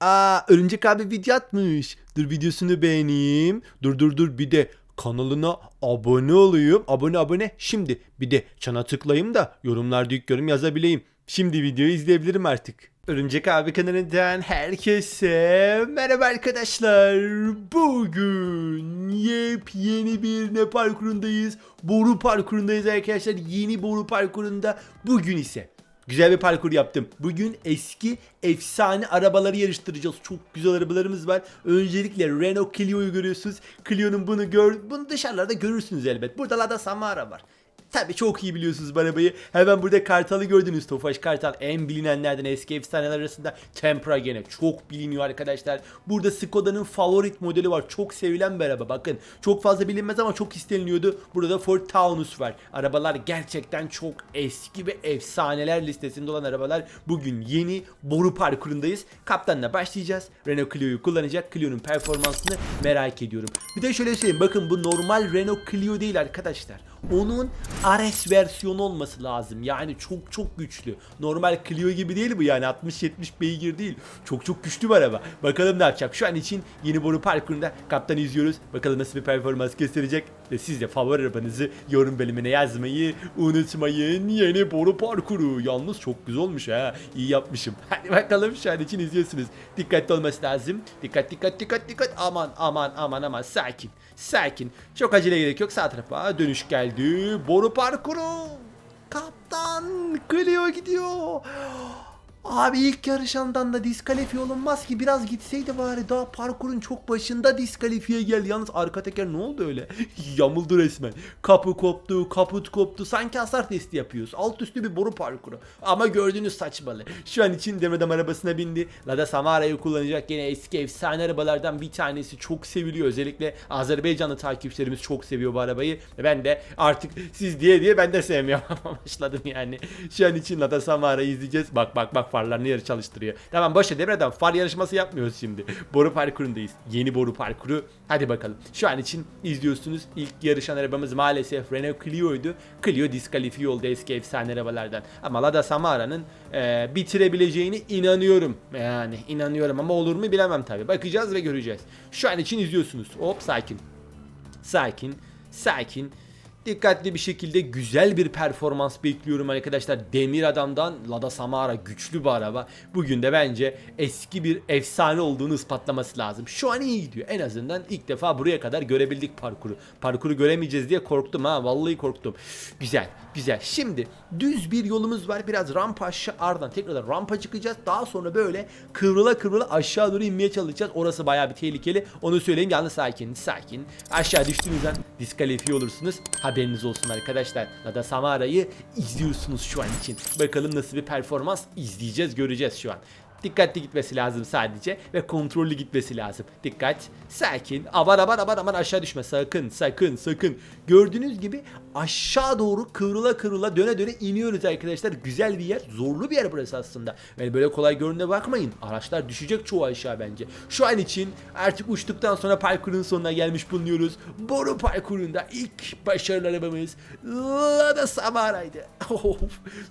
Aa Örümcek abi video atmış. Dur videosunu beğeneyim. Dur dur dur bir de kanalına abone olayım. Abone abone. Şimdi bir de çana tıklayayım da yorumlarda ilk yorum yazabileyim. Şimdi videoyu izleyebilirim artık. Örümcek abi kanalından herkese merhaba arkadaşlar. Bugün yepyeni bir ne parkurundayız? Boru parkurundayız arkadaşlar. Yeni boru parkurunda bugün ise Güzel bir parkur yaptım. Bugün eski efsane arabaları yarıştıracağız. Çok güzel arabalarımız var. Öncelikle Renault Clio'yu görüyorsunuz. Clio'nun bunu gör, bunu dışarılarda görürsünüz elbet. Burada Lada Samara var. Tabii çok iyi biliyorsunuz bu arabayı. Hemen burada Kartal'ı gördünüz. Tofaş Kartal en bilinenlerden eski efsaneler arasında Tempra gene çok biliniyor arkadaşlar. Burada Skoda'nın favorit modeli var. Çok sevilen bir araba. Bakın çok fazla bilinmez ama çok isteniliyordu. Burada da Ford Taunus var. Arabalar gerçekten çok eski ve efsaneler listesinde olan arabalar. Bugün yeni boru parkurundayız. Kaptanla başlayacağız. Renault Clio'yu kullanacak. Clio'nun performansını merak ediyorum. Bir de şöyle söyleyeyim. Bakın bu normal Renault Clio değil arkadaşlar. Onun RS versiyonu olması lazım. Yani çok çok güçlü. Normal Clio gibi değil bu yani 60-70 beygir değil. Çok çok güçlü bir araba. Bakalım ne yapacak. Şu an için yeni boru parkurunda kaptan izliyoruz. Bakalım nasıl bir performans gösterecek. Ve siz de favori arabanızı yorum bölümüne yazmayı unutmayın. Yeni boru parkuru. Yalnız çok güzel olmuş ha. İyi yapmışım. Hadi bakalım şu an için izliyorsunuz. Dikkatli olması lazım. Dikkat dikkat dikkat dikkat. Aman aman aman aman sakin. Sakin. Çok acele gerek yok. Sağ tarafa dönüş geldi. Boru parkuru. Kaptan Clio gidiyor. Abi ilk yarışandan da diskalifiye olunmaz ki biraz gitseydi bari daha parkurun çok başında diskalifiye geldi. Yalnız arka teker ne oldu öyle? Yamuldu resmen. Kapı koptu, kaput koptu. Sanki hasar testi yapıyoruz. Alt üstü bir boru parkuru. Ama gördüğünüz saçmalı. Şu an için Demedam arabasına bindi. Lada Samara'yı kullanacak yine eski efsane arabalardan bir tanesi. Çok seviliyor. Özellikle Azerbaycanlı takipçilerimiz çok seviyor bu arabayı. Ben de artık siz diye diye ben de sevmeye başladım yani. Şu an için Lada Samara'yı izleyeceğiz. Bak bak bak farlarını yarı çalıştırıyor. Tamam boş Demir'den far yarışması yapmıyoruz şimdi. Boru parkurundayız. Yeni boru parkuru. Hadi bakalım. Şu an için izliyorsunuz. İlk yarışan arabamız maalesef Renault Clio'ydu. Clio diskalifiye oldu eski efsane arabalardan. Ama Lada Samara'nın e, bitirebileceğini inanıyorum. Yani inanıyorum ama olur mu bilemem tabi. Bakacağız ve göreceğiz. Şu an için izliyorsunuz. Hop sakin. Sakin. Sakin dikkatli bir şekilde güzel bir performans bekliyorum arkadaşlar. Demir Adam'dan Lada Samara güçlü bir araba. Bugün de bence eski bir efsane olduğunu ispatlaması lazım. Şu an iyi gidiyor. En azından ilk defa buraya kadar görebildik parkuru. Parkuru göremeyeceğiz diye korktum ha. Vallahi korktum. Güzel. Güzel. Şimdi düz bir yolumuz var. Biraz rampa aşağı ardından tekrardan rampa çıkacağız. Daha sonra böyle kıvrıla kıvrıla aşağı doğru inmeye çalışacağız. Orası bayağı bir tehlikeli. Onu söyleyeyim. Yalnız sakin. Sakin. Aşağı düştüğünüzden diskalifiye olursunuz. Haberiniz olsun arkadaşlar. Lada Samara'yı izliyorsunuz şu an için. Bakalım nasıl bir performans izleyeceğiz göreceğiz şu an. Dikkatli gitmesi lazım sadece ve kontrollü gitmesi lazım. Dikkat, sakin, aman aman aman aman aşağı düşme sakın sakın sakın. Gördüğünüz gibi aşağı doğru kıvrıla kıvrıla döne döne iniyoruz arkadaşlar. Güzel bir yer, zorlu bir yer burası aslında. Yani böyle kolay görününe bakmayın. Araçlar düşecek çoğu aşağı bence. Şu an için artık uçtuktan sonra parkurun sonuna gelmiş bulunuyoruz. Boru parkurunda ilk başarılı arabamız Lada Samara'ydı.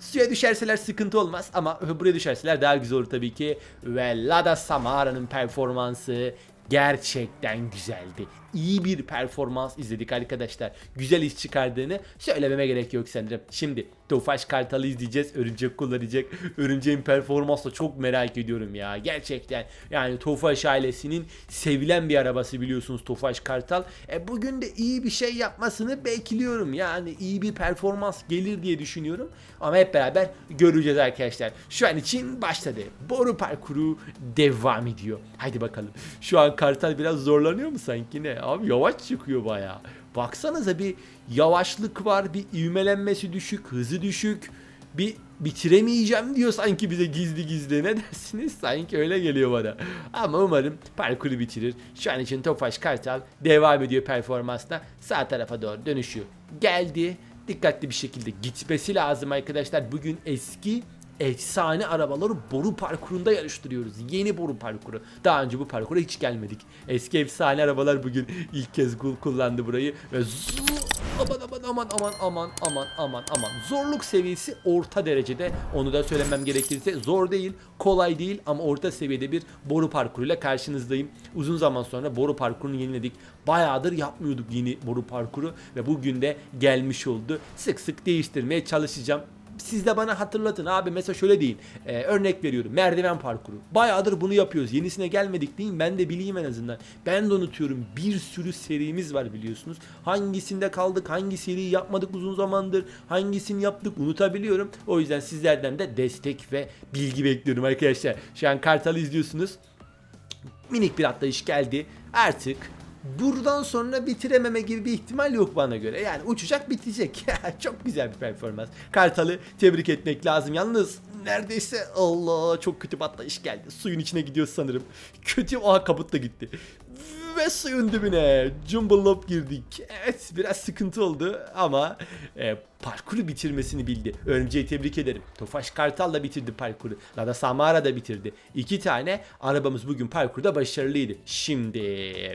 Suya düşerseler sıkıntı olmaz ama buraya düşerseler daha güzel olur tabii ki. Ve Lada Samara'nın performansı gerçekten güzeldi. İyi bir performans izledik arkadaşlar. Güzel iş çıkardığını söylememe gerek yok sanırım. Şimdi Tofaş Kartal'ı izleyeceğiz. Örümcek kullanacak. Örümceğin performansını çok merak ediyorum ya. Gerçekten yani Tofaş ailesinin sevilen bir arabası biliyorsunuz Tofaş Kartal. E bugün de iyi bir şey yapmasını bekliyorum. Yani iyi bir performans gelir diye düşünüyorum. Ama hep beraber göreceğiz arkadaşlar. Şu an için başladı. Boru parkuru devam ediyor. Haydi bakalım. Şu an Kartal biraz zorlanıyor mu sanki ne? Abi yavaş çıkıyor bayağı. Baksanıza bir yavaşlık var, bir ivmelenmesi düşük, hızı düşük. Bir bitiremeyeceğim diyor sanki bize gizli gizli. Ne dersiniz? Sanki öyle geliyor bana. Ama umarım parkuru bitirir. Şu an için Tofaş Kartal devam ediyor performansla. Sağ tarafa doğru dönüşüyor. Geldi. Dikkatli bir şekilde gitmesi lazım arkadaşlar. Bugün eski efsane arabaları boru parkurunda yarıştırıyoruz. Yeni boru parkuru. Daha önce bu parkura hiç gelmedik. Eski efsane arabalar bugün ilk kez kul- kullandı burayı ve aman aman aman aman aman aman aman aman zorluk seviyesi orta derecede onu da söylemem gerekirse zor değil kolay değil ama orta seviyede bir boru parkuruyla karşınızdayım uzun zaman sonra boru parkurunu yeniledik bayağıdır yapmıyorduk yeni boru parkuru ve bugün de gelmiş oldu sık sık değiştirmeye çalışacağım siz de bana hatırlatın. Abi mesela şöyle deyin. Ee, örnek veriyorum. Merdiven parkuru. Bayağıdır bunu yapıyoruz. Yenisine gelmedik deyin. Ben de bileyim en azından. Ben de unutuyorum. Bir sürü serimiz var biliyorsunuz. Hangisinde kaldık hangi seriyi yapmadık uzun zamandır hangisini yaptık unutabiliyorum. O yüzden sizlerden de destek ve bilgi bekliyorum arkadaşlar. Şu an Kartal'ı izliyorsunuz. Minik bir atlayış geldi. Artık buradan sonra bitirememe gibi bir ihtimal yok bana göre. Yani uçacak bitecek. çok güzel bir performans. Kartal'ı tebrik etmek lazım. Yalnız neredeyse Allah çok kötü bir atlayış geldi. Suyun içine gidiyor sanırım. Kötü oha kaput da gitti. Ve suyun dibine Jumbo girdik. Evet biraz sıkıntı oldu ama e, parkuru bitirmesini bildi. Örümceği tebrik ederim. Tofaş Kartal da bitirdi parkuru. Lada Samara da bitirdi. İki tane arabamız bugün parkurda başarılıydı. Şimdi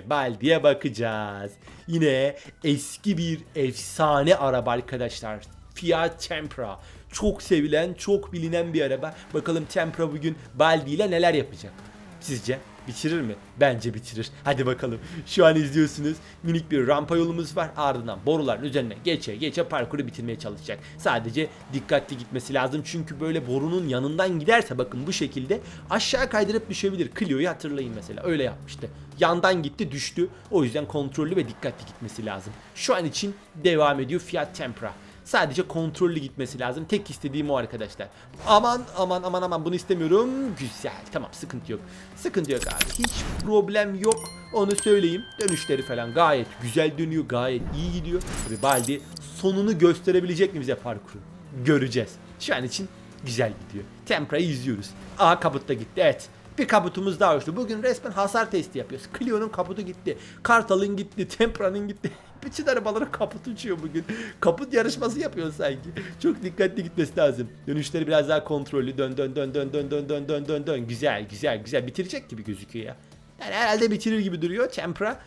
Baldi'ye bakacağız. Yine eski bir efsane araba arkadaşlar. Fiat Tempra. Çok sevilen, çok bilinen bir araba. Bakalım Tempra bugün Baldi ile neler yapacak? Sizce bitirir mi? Bence bitirir. Hadi bakalım. Şu an izliyorsunuz. Minik bir rampa yolumuz var. Ardından boruların üzerine geçe geçe parkuru bitirmeye çalışacak. Sadece dikkatli gitmesi lazım. Çünkü böyle borunun yanından giderse bakın bu şekilde aşağı kaydırıp düşebilir. Clio'yu hatırlayın mesela. Öyle yapmıştı. Yandan gitti düştü. O yüzden kontrollü ve dikkatli gitmesi lazım. Şu an için devam ediyor Fiat Tempra. Sadece kontrollü gitmesi lazım. Tek istediğim o arkadaşlar. Aman aman aman aman bunu istemiyorum. Güzel. Tamam sıkıntı yok. Sıkıntı yok abi. Hiç problem yok. Onu söyleyeyim. Dönüşleri falan gayet güzel dönüyor. Gayet iyi gidiyor. Ribaldi sonunu gösterebilecek mi bize parkuru? Göreceğiz. Şu an için güzel gidiyor. Tempra'yı izliyoruz. Aa kaputta gitti. Evet. Bir kaputumuz daha uçtu. Bugün resmen hasar testi yapıyoruz. Clio'nun kaputu gitti. Kartal'ın gitti. Tempra'nın gitti. Bütün arabaların kaput uçuyor bugün. Kaput yarışması yapıyor sanki. Çok dikkatli gitmesi lazım. Dönüşleri biraz daha kontrollü. Dön dön dön dön dön dön dön dön dön dön. Güzel güzel güzel. Bitirecek gibi gözüküyor ya. Yani herhalde bitirir gibi duruyor. Tempra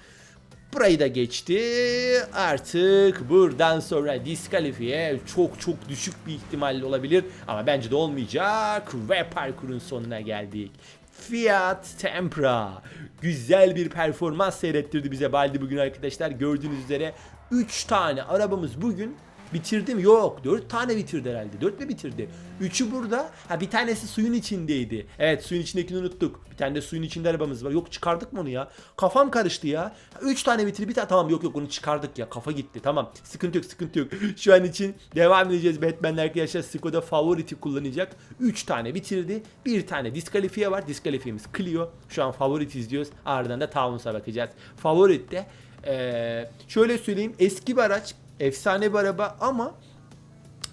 Burayı da geçti. Artık buradan sonra diskalifiye çok çok düşük bir ihtimalle olabilir. Ama bence de olmayacak. Ve parkurun sonuna geldik. Fiat Tempra. Güzel bir performans seyrettirdi bize Baldi bugün arkadaşlar. Gördüğünüz üzere 3 tane arabamız bugün bitirdi mi? Yok 4 tane bitirdi herhalde. 4 mü bitirdi? 3'ü burada. Ha bir tanesi suyun içindeydi. Evet suyun içindekini unuttuk. Bir tane de suyun içinde arabamız var. Yok çıkardık mı onu ya? Kafam karıştı ya. 3 tane bitirdi bir tane tamam yok yok onu çıkardık ya. Kafa gitti tamam. Sıkıntı yok sıkıntı yok. Şu an için devam edeceğiz. Batman'le arkadaşlar Skoda Favorite kullanacak. 3 tane bitirdi. Bir tane diskalifiye var. Diskalifiyemiz Clio. Şu an Favorite izliyoruz. Ardından da Towns'a bakacağız. Favorite de ee, şöyle söyleyeyim eski bir araç efsane bir araba ama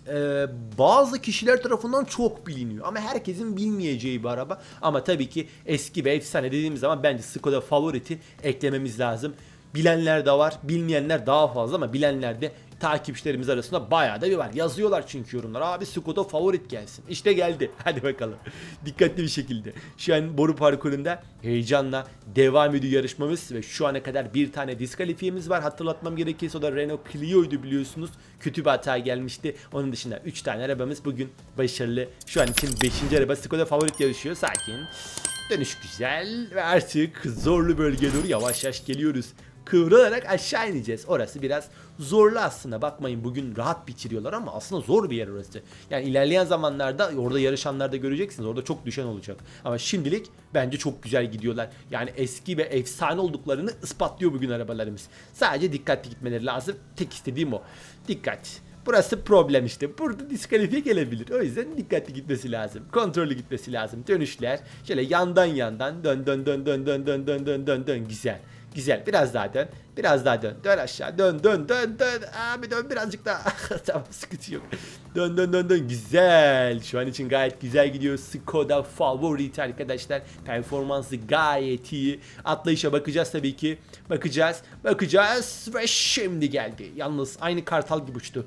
e, bazı kişiler tarafından çok biliniyor ama herkesin bilmeyeceği bir araba ama tabii ki eski ve efsane dediğimiz zaman bence Skoda Favorite'i eklememiz lazım. Bilenler de var, bilmeyenler daha fazla ama bilenler de takipçilerimiz arasında bayağı da bir var. Yazıyorlar çünkü yorumlar. Abi Skoda Favorit gelsin. İşte geldi. Hadi bakalım. Dikkatli bir şekilde. Şu an boru parkurunda heyecanla devam ediyor yarışmamız ve şu ana kadar bir tane diskalifiyemiz var. Hatırlatmam gerekirse o da Renault Clio'ydu biliyorsunuz. Kötü bir hata gelmişti. Onun dışında 3 tane arabamız bugün başarılı. Şu an için 5. araba Skoda Favorit yarışıyor. Sakin. Dönüş güzel ve artık zorlu bölgeye doğru yavaş yavaş geliyoruz kıvrılarak aşağı ineceğiz. Orası biraz zorlu aslında. Bakmayın bugün rahat bitiriyorlar ama aslında zor bir yer orası. Yani ilerleyen zamanlarda orada yarışanlarda göreceksiniz. Orada çok düşen olacak. Ama şimdilik bence çok güzel gidiyorlar. Yani eski ve efsane olduklarını ispatlıyor bugün arabalarımız. Sadece dikkatli gitmeleri lazım. Tek istediğim o. Dikkat. Burası problem işte. Burada diskalifiye gelebilir. O yüzden dikkatli gitmesi lazım. Kontrollü gitmesi lazım. Dönüşler şöyle yandan yandan dön dön dön dön dön dön dön dön dön dön güzel. Güzel. Biraz daha dön. Biraz daha dön. Dön aşağı. Dön dön dön dön. Abi dön birazcık daha. tamam sıkıntı yok. Dön dön dön dön. Güzel. Şu an için gayet güzel gidiyor. Skoda Favorite arkadaşlar. Performansı gayet iyi. Atlayışa bakacağız tabii ki. Bakacağız. Bakacağız. Ve şimdi geldi. Yalnız aynı kartal gibi uçtu.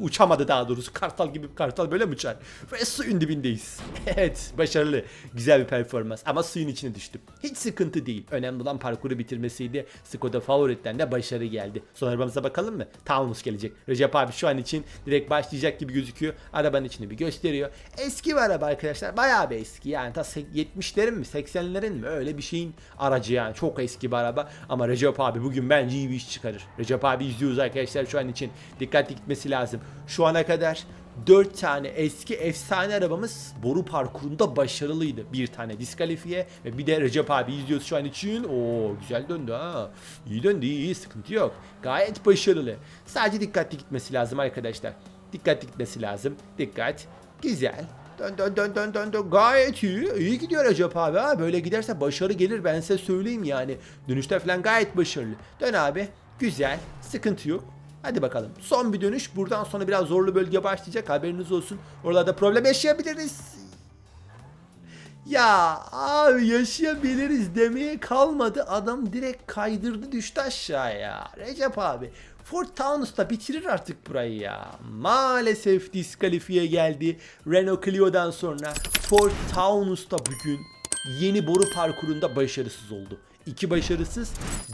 Uçamadı daha doğrusu. Kartal gibi kartal böyle mi uçar? Ve suyun dibindeyiz. evet başarılı. Güzel bir performans ama suyun içine düştüm. Hiç sıkıntı değil. Önemli olan parkuru bitirmesiydi. Skoda Favorit'ten de başarı geldi. Son arabamıza bakalım mı? Taunus gelecek. Recep abi şu an için direkt başlayacak gibi gözüküyor. Arabanın içini bir gösteriyor. Eski bir araba arkadaşlar. Bayağı bir eski. Yani ta se- 70'lerin mi 80'lerin mi öyle bir şeyin aracı yani. Çok eski bir araba. Ama Recep abi bugün bence iyi bir iş çıkarır. Recep abi izliyoruz arkadaşlar şu an için. Dikkatli gitmesi lazım. Şu ana kadar 4 tane eski efsane arabamız boru parkurunda başarılıydı. Bir tane diskalifiye ve bir de Recep abi izliyoruz şu an için. Oo güzel döndü ha. İyi döndü iyi, sıkıntı yok. Gayet başarılı. Sadece dikkatli gitmesi lazım arkadaşlar. Dikkatli gitmesi lazım. Dikkat. Güzel. Dön dön dön dön dön dön. Gayet iyi. İyi gidiyor Recep abi ha. Böyle giderse başarı gelir ben size söyleyeyim yani. Dönüşte falan gayet başarılı. Dön abi. Güzel. Sıkıntı yok. Hadi bakalım. Son bir dönüş. Buradan sonra biraz zorlu bölge başlayacak. Haberiniz olsun. Oralarda problem yaşayabiliriz. Ya abi yaşayabiliriz demeye kalmadı. Adam direkt kaydırdı düştü aşağıya. Recep abi. Fort Taunus'ta bitirir artık burayı ya. Maalesef diskalifiye geldi. Renault Clio'dan sonra Fort Taunus'ta bugün yeni boru parkurunda başarısız oldu. 2 başarısız,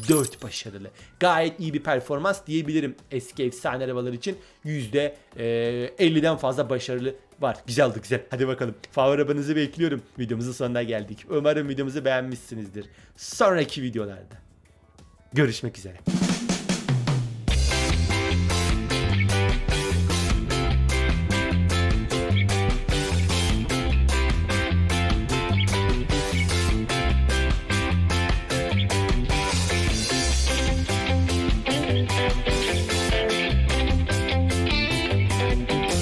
4 başarılı. Gayet iyi bir performans diyebilirim eski efsane arabalar için. Yüzde e, %50'den fazla başarılı var. Güzel oldu güzel. Hadi bakalım. Favori arabanızı bekliyorum. Videomuzun sonuna geldik. Umarım videomuzu beğenmişsinizdir. Sonraki videolarda görüşmek üzere.